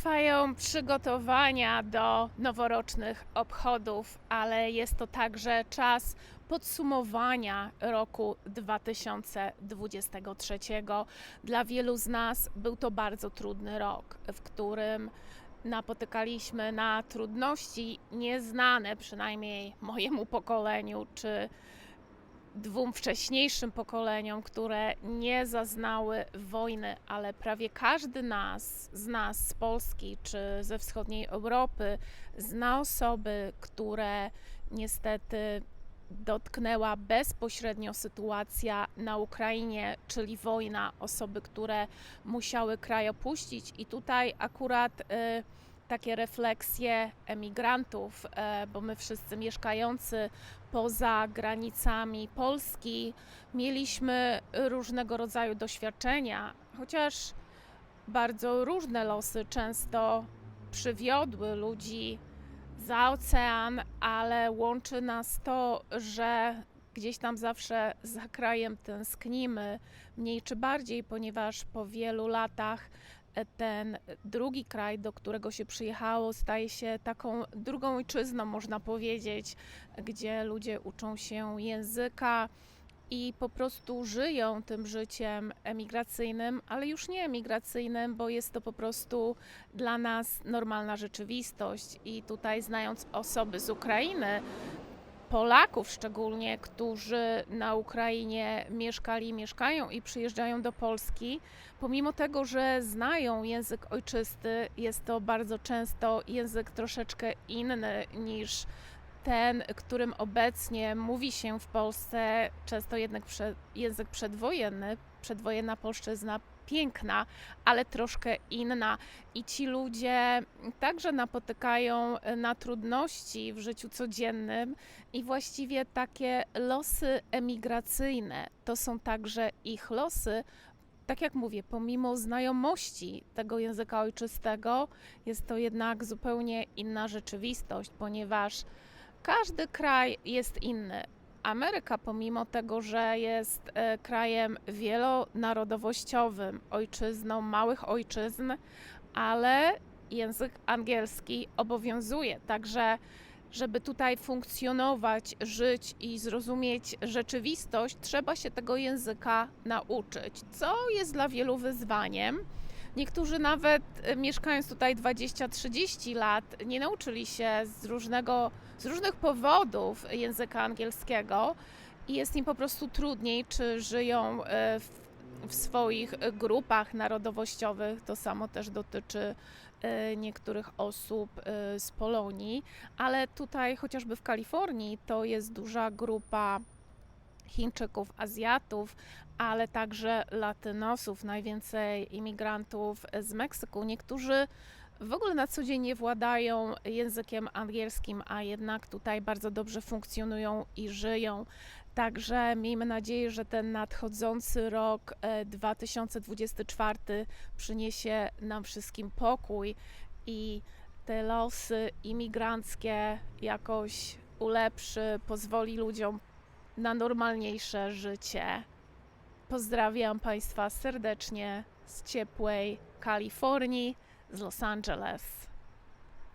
Trwają przygotowania do noworocznych obchodów, ale jest to także czas podsumowania roku 2023. Dla wielu z nas był to bardzo trudny rok, w którym napotykaliśmy na trudności nieznane, przynajmniej mojemu pokoleniu, czy dwóm wcześniejszym pokoleniom, które nie zaznały wojny, ale prawie każdy nas, z nas z Polski czy ze wschodniej Europy zna osoby, które niestety dotknęła bezpośrednio sytuacja na Ukrainie, czyli wojna, osoby, które musiały kraj opuścić. I tutaj akurat y, takie refleksje emigrantów, e, bo my wszyscy mieszkający poza granicami Polski mieliśmy różnego rodzaju doświadczenia, chociaż bardzo różne losy często przywiodły ludzi za ocean, ale łączy nas to, że gdzieś tam zawsze za krajem tęsknimy, mniej czy bardziej, ponieważ po wielu latach ten drugi kraj, do którego się przyjechało, staje się taką drugą ojczyzną, można powiedzieć, gdzie ludzie uczą się języka i po prostu żyją tym życiem emigracyjnym, ale już nie emigracyjnym, bo jest to po prostu dla nas normalna rzeczywistość. I tutaj, znając osoby z Ukrainy, Polaków szczególnie, którzy na Ukrainie mieszkali, mieszkają i przyjeżdżają do Polski, pomimo tego, że znają język ojczysty, jest to bardzo często język troszeczkę inny niż ten, którym obecnie mówi się w Polsce, często jednak język przedwojenny, przedwojenna polszczyzna piękna, ale troszkę inna. I ci ludzie także napotykają na trudności w życiu codziennym, i właściwie takie losy emigracyjne to są także ich losy. Tak jak mówię, pomimo znajomości tego języka ojczystego, jest to jednak zupełnie inna rzeczywistość, ponieważ każdy kraj jest inny. Ameryka, pomimo tego, że jest e, krajem wielonarodowościowym, ojczyzną małych ojczyzn, ale język angielski obowiązuje. Także, żeby tutaj funkcjonować, żyć i zrozumieć rzeczywistość, trzeba się tego języka nauczyć, co jest dla wielu wyzwaniem. Niektórzy nawet e, mieszkając tutaj 20-30 lat nie nauczyli się z, różnego, z różnych powodów języka angielskiego i jest im po prostu trudniej, czy żyją e, w, w swoich grupach narodowościowych. To samo też dotyczy e, niektórych osób z Polonii, ale tutaj chociażby w Kalifornii to jest duża grupa Chińczyków, Azjatów, ale także Latynosów, najwięcej imigrantów z Meksyku. Niektórzy w ogóle na co dzień nie władają językiem angielskim, a jednak tutaj bardzo dobrze funkcjonują i żyją. Także miejmy nadzieję, że ten nadchodzący rok e, 2024 przyniesie nam wszystkim pokój i te losy imigranckie jakoś ulepszy, pozwoli ludziom na normalniejsze życie. Pozdrawiam Państwa serdecznie z ciepłej Kalifornii, z Los Angeles.